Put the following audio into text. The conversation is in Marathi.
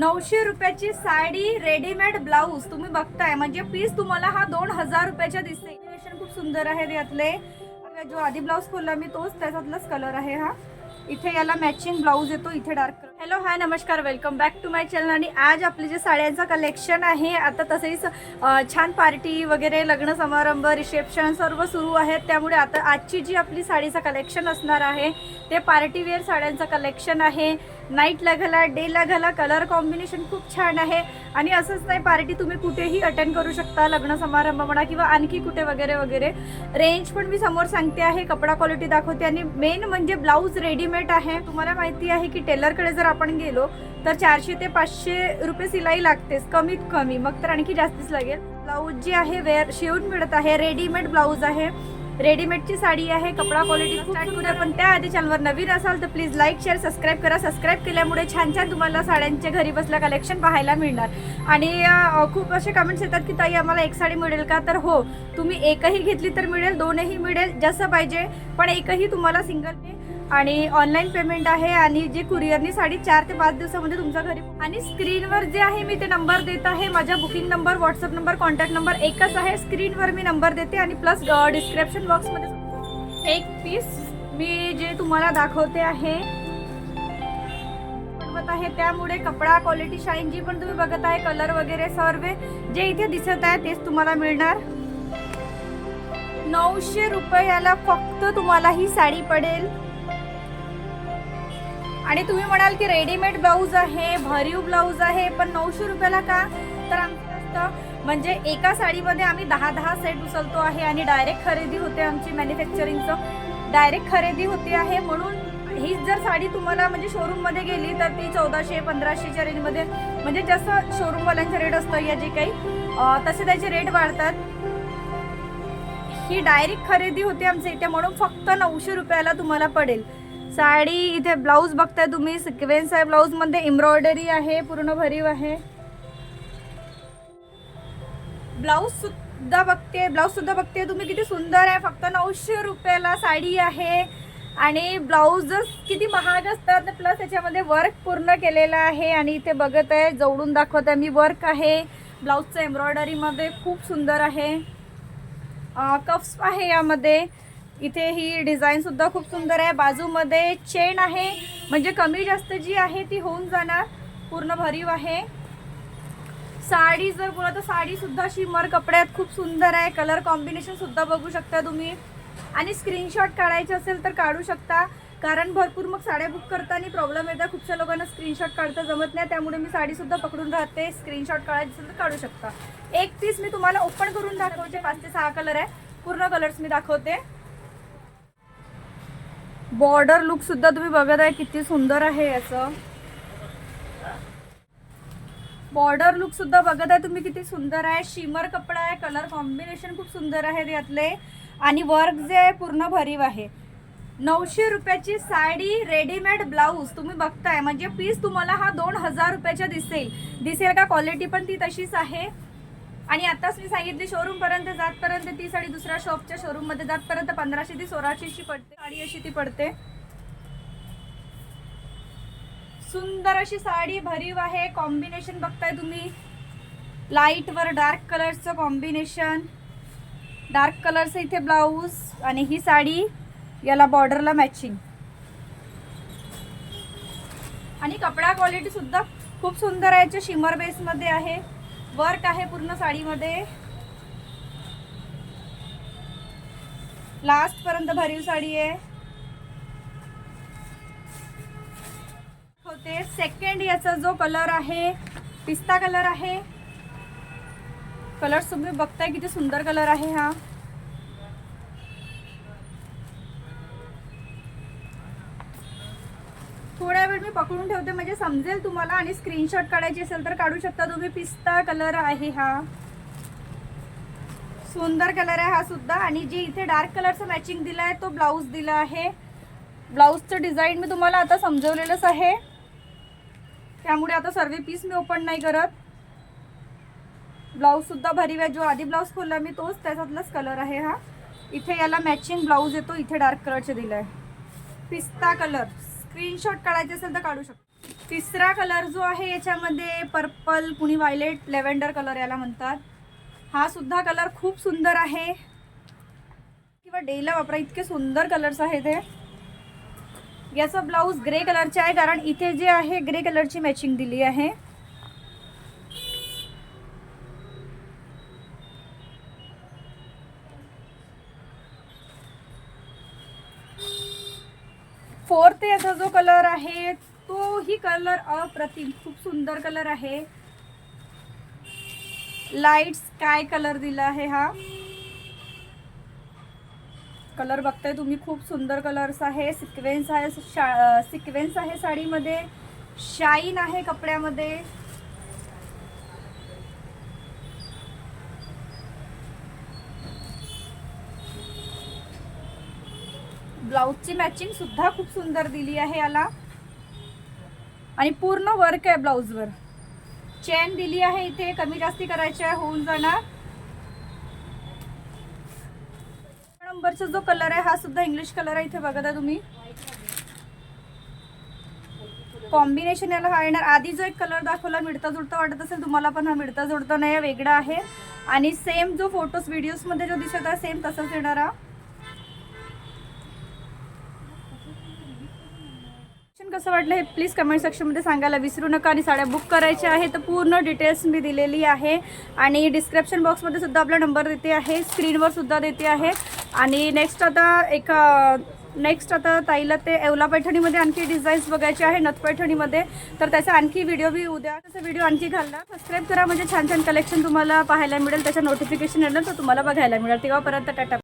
नऊशे रुपयाची साडी रेडीमेड ब्लाऊज तुम्ही बघताय. म्हणजे पीस तुम्हाला हा दोन हजार रुपयाच्या दिसते Combination खूप सुंदर आहे यातले जो आधी ब्लाऊज खोलला मी तोच त्याच्यातलाच कलर आहे हा. इथे याला मॅचिंग ब्लाऊज येतो इथे डार्क कलर हॅलो हाय नमस्कार welcome back to my channel आणि आज आपले जे साड्यांचं कलेक्शन आहे आता तसेच छान पार्टी वगैरे लग्न समारंभ रिसेप्शन सर्व सुरू आहेत. त्यामुळे आता आजची जी आपली साडीचं कलेक्शन असणार आहे ते पार्टीवेअर साड्यांचं कलेक्शन आहे. नाईटला घाला डेला घाला कलर कॉम्बिनेशन खूप छान आहे. आणि असंच नाही पार्टी तुम्ही कुठेही अटेंड करू शकता लग्न समारंभ म्हणा किंवा आणखी कुठे वगैरे वगैरे. रेंज पण मी समोर सांगते आहे कपडा क्वालिटी दाखवते. आणि मेन म्हणजे ब्लाऊज रेडीमेड आहे. तुम्हाला माहिती आहे की टेलरकडे जर आपण गेलो तर चारशे ते पाचशे रुपये सिलाई लागतेच कमीत कमी. मग तर आणखी जास्तीच लागेल. ब्लाऊज जे आहे वेअर शिवून मिळत आहे. रेडीमेड ब्लाऊज आहे. रेडीमेडची साडी आहे कपडा क्वालिटी स्टार्ट करूया पण त्या आधी चॅनलवर नवीन असाल तर प्लीज लाईक शेअर सबस्क्राईब करा. सबस्क्राईब केल्यामुळे छान छान तुम्हाला साड्यांचे घरी बसल्या कलेक्शन पाहायला मिळणार. आणि खूप असे कमेंट्स येतात की ताई आम्हाला एक साडी मिळेल का? तर हो तुम्ही एकही घेतली तर मिळेल दोनही मिळेल जसं पाहिजे. पण एकही तुम्हाला सिंगल आणि ऑनलाईन पेमेंट आहे आणि जे कुरिअरनी साडी चार ते पाच दिवसामध्ये तुमच्या घरी आणि स्क्रीनवर जे आहे मी ते नंबर देत आहे. माझा booking number WhatsApp number contact number एकच आहे. स्क्रीनवर मी नंबर देते आणि प्लस डिस्क्रिप्शन बॉक्समध्ये एक पीस मी जे तुम्हाला दाखवते आहे. आहे. त्यामुळे कपडा क्वालिटी शाईन जी पण तुम्ही बघत आहे कलर वगैरे सर्व जे इथे दिसत आहे तेच तुम्हाला मिळणार. नऊशे रुपयाला फक्त तुम्हाला ही साडी पडेल. आणि तुम्ही म्हणाल की रेडीमेड ब्लाऊज आहे भरीव ब्लाऊज आहे पण नऊशे रुपयाला का? तर आमचं असतं म्हणजे एका साडीमध्ये आम्ही दहा दहा सेट उचलतो आहे आणि डायरेक्ट खरेदी होते आमची मॅन्युफॅक्चरिंगचं डायरेक्ट खरेदी होते आहे म्हणून ही जर साडी तुम्हाला म्हणजे शोरूममध्ये गेली तर ती चौदाशे पंधराशेच्या रेंजमध्ये म्हणजे जसं शोरूमवाल्यांचं रेट असतं या जे काही तसे त्याचे रेट वाढतात. ही डायरेक्ट खरेदी होते आमच्या इथे म्हणून फक्त नऊशे रुपयाला तुम्हाला पडेल. साडी इथे ब्लाऊज बघताय तुम्ही. सिक्वेन्स आहे ब्लाऊजमध्ये एम्ब्रॉयडरी आहे पूर्ण भरीव आहे. ब्लाऊज सुद्धा बघते ब्लाऊज सुद्धा बघते. तुम्ही किती सुंदर आहे. फक्त नऊशे रुपयाला साडी आहे. आणि ब्लाऊजच किती महाग असतात प्लस त्याच्यामध्ये वर्क पूर्ण केलेलं आहे. आणि इथे बघत आहे जवळून दाखवत आहे. मी वर्क आहे ब्लाऊजचं एम्ब्रॉयडरीमध्ये खूप सुंदर आहे. कप्स आहे यामध्ये. इथे ही डिझाईन सुद्धा खूप सुंदर आहे. बाजूमध्ये चेन आहे. म्हणजे कमी जास्त जी आहे ती होऊन जाणार. पूर्ण भरीव आहे. साडी जर बोला तर साडी सुद्धा शिमर कपड्यात खूप सुंदर आहे. कलर कॉम्बिनेशन सुद्धा बघू शकता तुम्ही. आणि स्क्रीनशॉट काढायचे असेल तर काढू शकता. कारण भरपूर मग साड्या बुक करताना प्रॉब्लेम येतात. खूपशा लोकांना स्क्रीनशॉट काढता जमत नाही. त्यामुळे मी साडीसुद्धा पकडून राहते. स्क्रीनशॉट काढायचे असेल तर काढू शकता. एक पीस मी तुम्हाला ओपन करून दाखवते. पाच ते सहा कलर आहे. पूर्ण कलर्स मी दाखवते. बॉर्डर लुक सुद्धा तुम्ही बघत आहे किती सुंदर आहे याचं. बॉर्डर लुक सुद्धा बघत आहे तुम्ही किती सुंदर आहे. शिमर कपडा आहे कलर कॉम्बिनेशन खूप सुंदर आहे यातले. आणि वर्क जे आहे पूर्ण भरीव आहे. नऊशे रुपयाची साडी रेडीमेड ब्लाऊज तुम्ही बघताय. म्हणजे पीस तुम्हाला हा दोन हजार रुपयाच्या दिसेल. दिसेल का? क्वालिटी पण ती तशीच आहे. आणि आताच मी सांगितली शोरूम पर्यंत जातपर्यंत ती साडी दुसऱ्या शॉपच्या शोरूममध्ये जातपर्यंत पंधराशे ती सोळाशेची पडते. साडी अशी ती पडते. सुंदर अशी साडी भरीव आहे. कॉम्बिनेशन बघताय तुम्ही. लाइट वर डार्क कलरचं कॉम्बिनेशन डार्क कलरचं इथे ब्लाऊज आणि ही साडी. याला बॉर्डरला मॅचिंग आणि कपडा क्वालिटी सुद्धा खूप सुंदर आहे. याच्या शिमर बेसमध्ये आहे. वर्क आहे पूर्ण साडीमध्ये. लास्ट पर्यंत भरीव साडी आहे. होते सेकंड याचा जो कलर आहे पिस्ता कलर आहे. कलर तुम्ही बघताय किती सुंदर कलर आहे हा. थोड्या पकडून ठेवते म्हणजे समजेल तुम्हाला आणि स्क्रीनशॉट काढायची असेल तर काढू शकता. तुम्ही पिस्ता कलर आहे हा. सुंदर कलर आहे हा सुद्धा. आणि जे इथे डार्क कलरचं मॅचिंग दिला आहे तो ब्लाऊज दिला आहे. ब्लाऊजचं डिझाईन मी तुम्हाला आता समजवलेलंच आहे. त्यामुळे आता सर्व पीस मी ओपन नाही करत. ब्लाऊज सुद्धा भरीव आहे. जो आधी ब्लाऊज खोलला मी तोच त्याच्यातलाच कलर आहे हा. इथे याला मॅचिंग ब्लाऊज येतो. इथे डार्क कलरचे दिलं आहे पिस्ता कलर स्क्रीनशॉट काढायचे असेल तर काढू शकतो. तिसरा कलर जो आहे याच्यामध्ये पर्पल कुणी वायलेट लेव्हेंडर कलर याला म्हणतात. हा सुद्धा कलर खूप सुंदर आहे. किंवा डेला वापरा इतके सुंदर कलर्स आहेत हे. याचा ब्लाऊज ग्रे कलरचे आहे कारण इथे जे आहे ग्रे कलरची मॅचिंग दिली आहे. फोर्थ याचा जो कलर आहे तोही कलर अप्रतिम. खूप सुंदर कलर आहे. लाइट स्काय कलर दिला आहे हा. कलर बघताय तुम्ही खूप सुंदर कलर्स आहे. सिक्वेन्स आहे सिक्वेन्स आहे साडीमध्ये. शाईन आहे कपड्यामध्ये. ब्लाऊजची मॅचिंग सुद्धा खूप सुंदर दिली आहे याला. आणि पूर्ण वर्क आहे ब्लाऊजवर चेन दिली आहे इथे कमी जास्ती करायची आहे होऊन जाणार. नंबरचा जो कलर आहे हा सुद्धा इंग्लिश कलर आहे इथे बघता तुम्ही. कॉम्बिनेशन याला हा येणार. आधी जो एक कलर दाखवला मिळता जुळता वाटत असेल तुम्हाला पण हा मिळता जुळता नाही वेगळा आहे. आणि सेम जो फोटोज व्हिडिओजमध्ये जो दिसत आहे सेम तसंच येणार हा. कसं वाटलं हे प्लीज कमेंट सेक्शनमध्ये सांगायला विसरू नका आणि साड्या बुक करायच्या आहे तर पूर्ण डिटेल्स मी दिलेली आहे. आणि डिस्क्रिप्शन बॉक्समध्ये सुद्धा आपला नंबर देते आहे स्क्रीनवर सुद्धा देते आहे. आणि नेक्स्ट आता एक नेक्स्ट आता ताईला ते येवला पैठणीमध्ये आणखी डिझाईन्स बघायचे आहे नथ पैठणीमध्ये. तर त्याचा आणखी व्हिडिओ बी उद्या त्याचा व्हिडिओ आणखी घालला सबस्क्राईब करा म्हणजे छान छान कलेक्शन तुम्हाला पाहायला मिळेल. त्याच्या नोटिफिकेशन येणार तर तुम्हाला बघायला मिळेल. तेव्हापर्यंत टाटा.